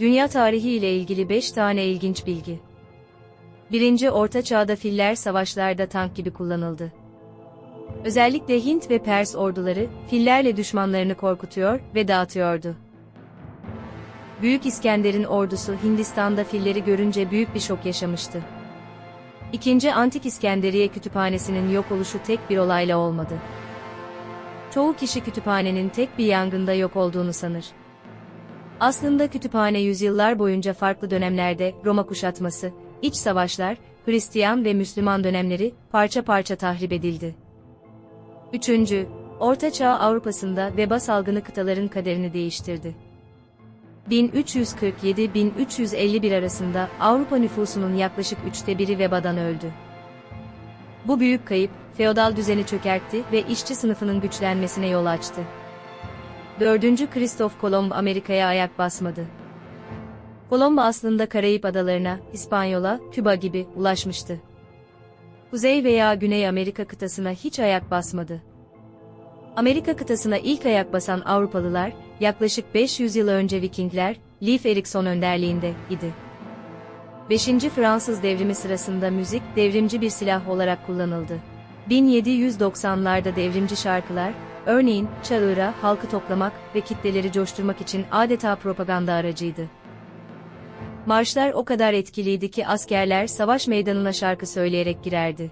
Dünya tarihi ile ilgili 5 tane ilginç bilgi. 1. Orta Çağ'da filler savaşlarda tank gibi kullanıldı. Özellikle Hint ve Pers orduları fillerle düşmanlarını korkutuyor ve dağıtıyordu. Büyük İskender'in ordusu Hindistan'da filleri görünce büyük bir şok yaşamıştı. İkinci Antik İskenderiye Kütüphanesi'nin yok oluşu tek bir olayla olmadı. Çoğu kişi kütüphanenin tek bir yangında yok olduğunu sanır. Aslında kütüphane yüzyıllar boyunca farklı dönemlerde Roma kuşatması, iç savaşlar, Hristiyan ve Müslüman dönemleri parça parça tahrip edildi. 3. Orta Çağ Avrupa'sında veba salgını kıtaların kaderini değiştirdi. 1347-1351 arasında Avrupa nüfusunun yaklaşık üçte biri vebadan öldü. Bu büyük kayıp, feodal düzeni çökertti ve işçi sınıfının güçlenmesine yol açtı. 4. Kristof Kolomb Amerika'ya ayak basmadı. Kolomb aslında Karayip adalarına, İspanyola, Küba gibi ulaşmıştı. Kuzey veya Güney Amerika kıtasına hiç ayak basmadı. Amerika kıtasına ilk ayak basan Avrupalılar, yaklaşık 500 yıl önce Vikingler, Leif Erikson önderliğinde idi. 5. Fransız devrimi sırasında müzik devrimci bir silah olarak kullanıldı. 1790'larda devrimci şarkılar, örneğin çağıra halkı toplamak ve kitleleri coşturmak için adeta propaganda aracıydı. Marşlar o kadar etkiliydi ki askerler savaş meydanına şarkı söyleyerek girerdi.